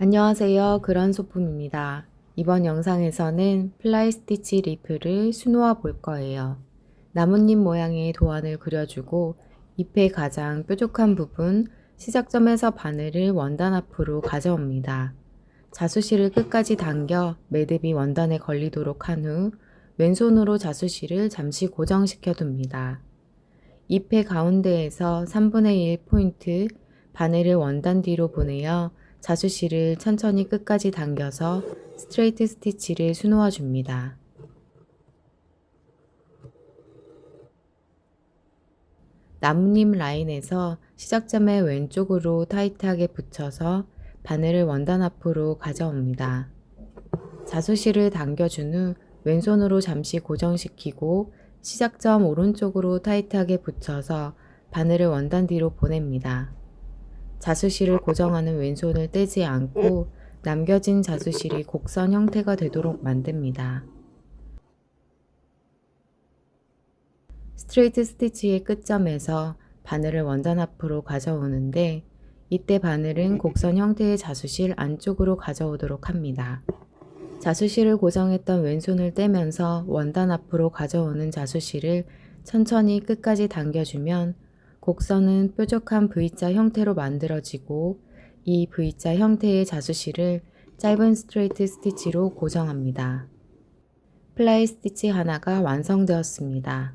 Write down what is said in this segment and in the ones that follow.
안녕하세요. 그런 소품입니다. 이번 영상에서는 플라이 스티치 리프를 수놓아 볼 거예요. 나뭇잎 모양의 도안을 그려주고 잎의 가장 뾰족한 부분 시작점에서 바늘을 원단 앞으로 가져옵니다. 자수실을 끝까지 당겨 매듭이 원단에 걸리도록 한 후 왼손으로 자수실을 잠시 고정시켜 둡니다. 잎의 가운데에서 3분의 1 포인트 바늘을 원단 뒤로 보내어 자수실을 천천히 끝까지 당겨서 스트레이트 스티치를 수놓아 줍니다. 나뭇잎 라인에서 시작점의 왼쪽으로 타이트하게 붙여서 바늘을 원단 앞으로 가져옵니다. 자수실을 당겨준 후 왼손으로 잠시 고정시키고 시작점 오른쪽으로 타이트하게 붙여서 바늘을 원단 뒤로 보냅니다. 자수실을 고정하는 왼손을 떼지 않고 남겨진 자수실이 곡선 형태가 되도록 만듭니다. 스트레이트 스티치의 끝점에서 바늘을 원단 앞으로 가져오는데 이때 바늘은 곡선 형태의 자수실 안쪽으로 가져오도록 합니다. 자수실을 고정했던 왼손을 떼면서 원단 앞으로 가져오는 자수실을 천천히 끝까지 당겨주면 곡선은 뾰족한 V자 형태로 만들어지고 이 V자 형태의 자수실을 짧은 스트레이트 스티치로 고정합니다. 플라이 스티치 하나가 완성되었습니다.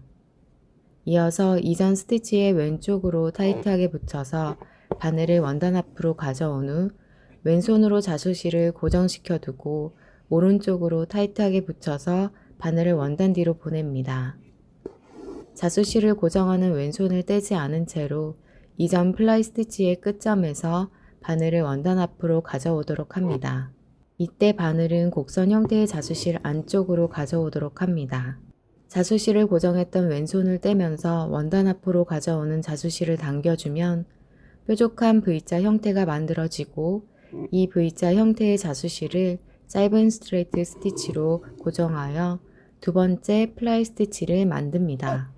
이어서 이전 스티치의 왼쪽으로 타이트하게 붙여서 바늘을 원단 앞으로 가져온 후 왼손으로 자수실을 고정시켜 두고 오른쪽으로 타이트하게 붙여서 바늘을 원단 뒤로 보냅니다. 자수실을 고정하는 왼손을 떼지 않은 채로 이전 플라이 스티치의 끝점에서 바늘을 원단 앞으로 가져오도록 합니다. 이때 바늘은 곡선 형태의 자수실 안쪽으로 가져오도록 합니다. 자수실을 고정했던 왼손을 떼면서 원단 앞으로 가져오는 자수실을 당겨주면 뾰족한 V자 형태가 만들어지고 이 V자 형태의 자수실을 짧은 스트레이트 스티치로 고정하여 두 번째 플라이 스티치를 만듭니다.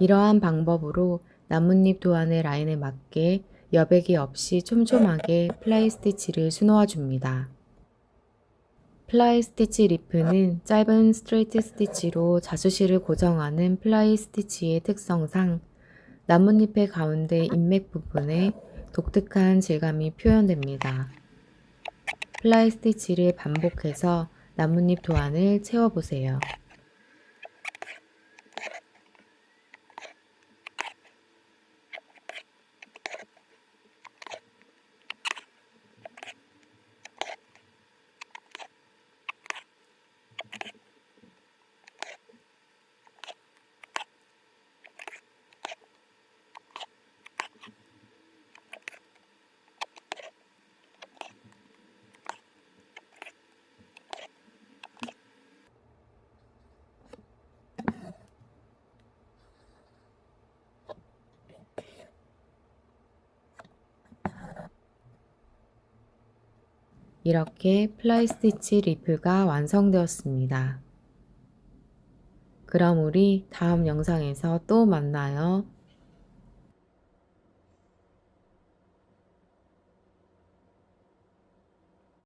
이러한 방법으로 나뭇잎 도안의 라인에 맞게 여백이 없이 촘촘하게 플라이 스티치를 수놓아 줍니다. 플라이 스티치 리프는 짧은 스트레이트 스티치로 자수실을 고정하는 플라이 스티치의 특성상 나뭇잎의 가운데 인맥 부분에 독특한 질감이 표현됩니다. 플라이 스티치를 반복해서 나뭇잎 도안을 채워보세요. 이렇게 플라이 스티치 리프가 완성되었습니다. 그럼 우리 다음 영상에서 또 만나요.